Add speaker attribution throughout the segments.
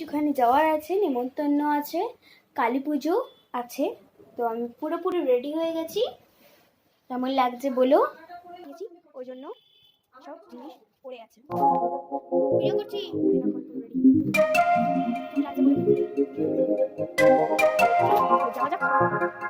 Speaker 1: একটুখানি যাওয়ার আছে, নিমন্ত্রণ আছে, কালী পুজো আছে। তো আমি পুরোপুরি রেডি হয়ে গেছি। কেমন লাগছে বলো? ওই জন্য সব জিনিস পড়ে আছে। ভিডিও করছি? যাওয়া যাক।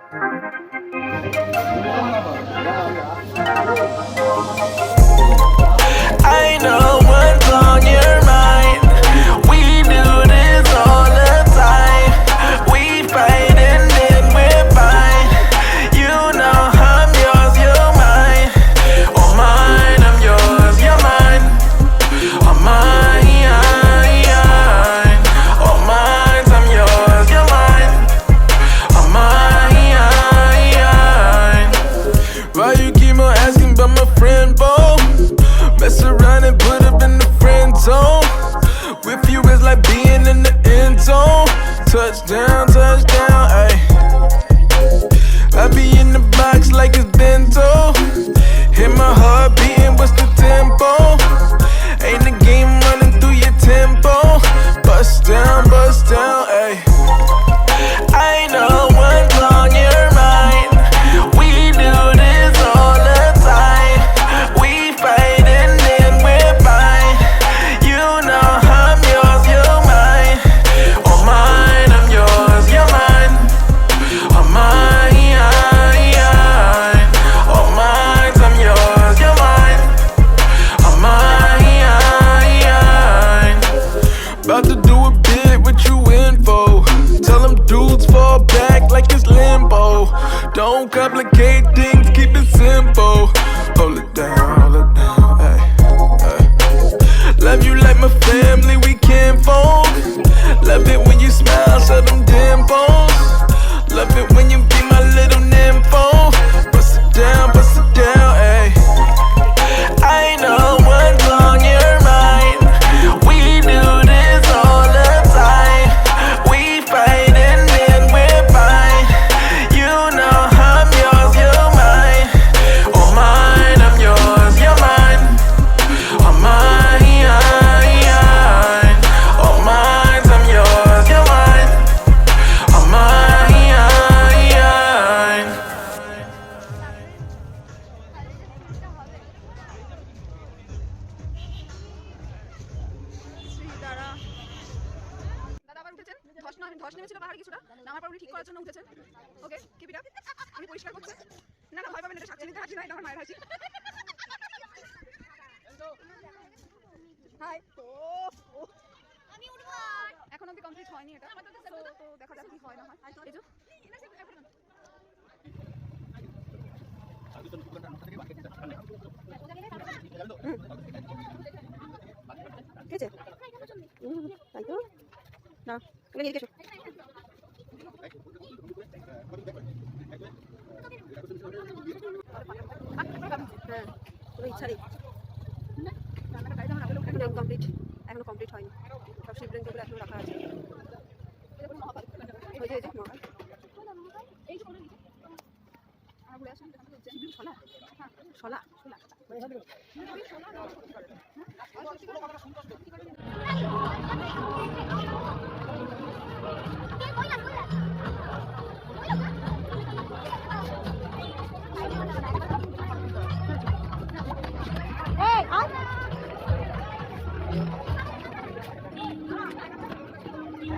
Speaker 2: Back like it's limbo. Don't complicate things, keep it simple. Hold it down, hold it down, hey, hey. Love you like my family, we
Speaker 3: ঠিক করার জন্য উঠেছেন ওকে কিপ ইট আমি পরিষ্কার করছি। না না ভয় পাবেন এটা সাতচল্লিশ হাসি না এটা আমার মায়ের হাসি হাই তো এখন অব্দি কমপ্লিট হয়নি এটা। তো দেখা যাক কি হয় না হয়। এই যে। ঠিক আছে তাই তো না তুমি নিয়ে হ্যাঁ কোনো ইচ্ছা নেই এখনও কমপ্লিট এখনও কমপ্লিট হয়নি সব শিবলিঙ্গগুলো এখনও রাখা আছে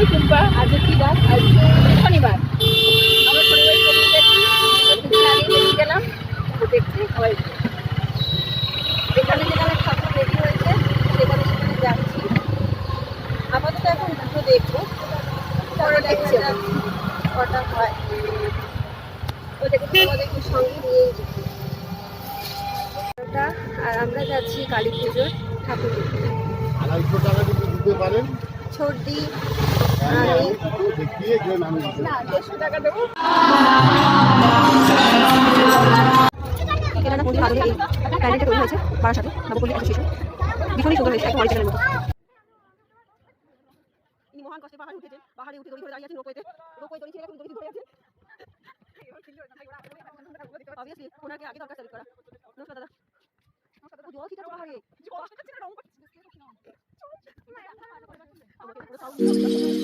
Speaker 4: আমি টুম্পা আজকে কি বার আজকে শনিবার। আমরা শনিবার দেখছি। কিছুদিন আগে বেরিয়ে গেলাম। তো দেখছি সবাই যেখানে যেখানে ঠাকুর রেডি হয়েছে সেখানে সেখানে যাচ্ছি। আপাতত এখন দুটো দেখব। পরে দেখছি কটা হয়। ওদেরকে তোমাদেরকে সঙ্গে নিয়েই যাব। আর আমরা যাচ্ছি কালী পুজোর ঠাকুর দেখতে।
Speaker 5: আড়াইশো টাকা দিতে পারেন।
Speaker 4: সর্দি কেনাটা কোনটি আদরে এই প্যান্ডেলটা তৈরি হয়েছে বারার নবপল্লী একটা শিশু ভীষণই সুন্দর হয়েছে একটা অরিজিনালের মতো
Speaker 3: ইনি মহান কষ্টে পাহাড়ে উঠেছেন পাহাড়ে উঠে দড়ি ধরে দাঁড়িয়ে আছেন রোপওয়েতে রোপওয়ে দড়ি ছেড়ে এখন দড়ি ধরে আছেন অবভিয়াসলি ওনাকে আগে দরকার সেলিব্রেট করা। নমস্কার দাদা। নমস্কার দাদা জল ছিটাচ্ছে পাহাড়ে জল ছিটাচ্ছে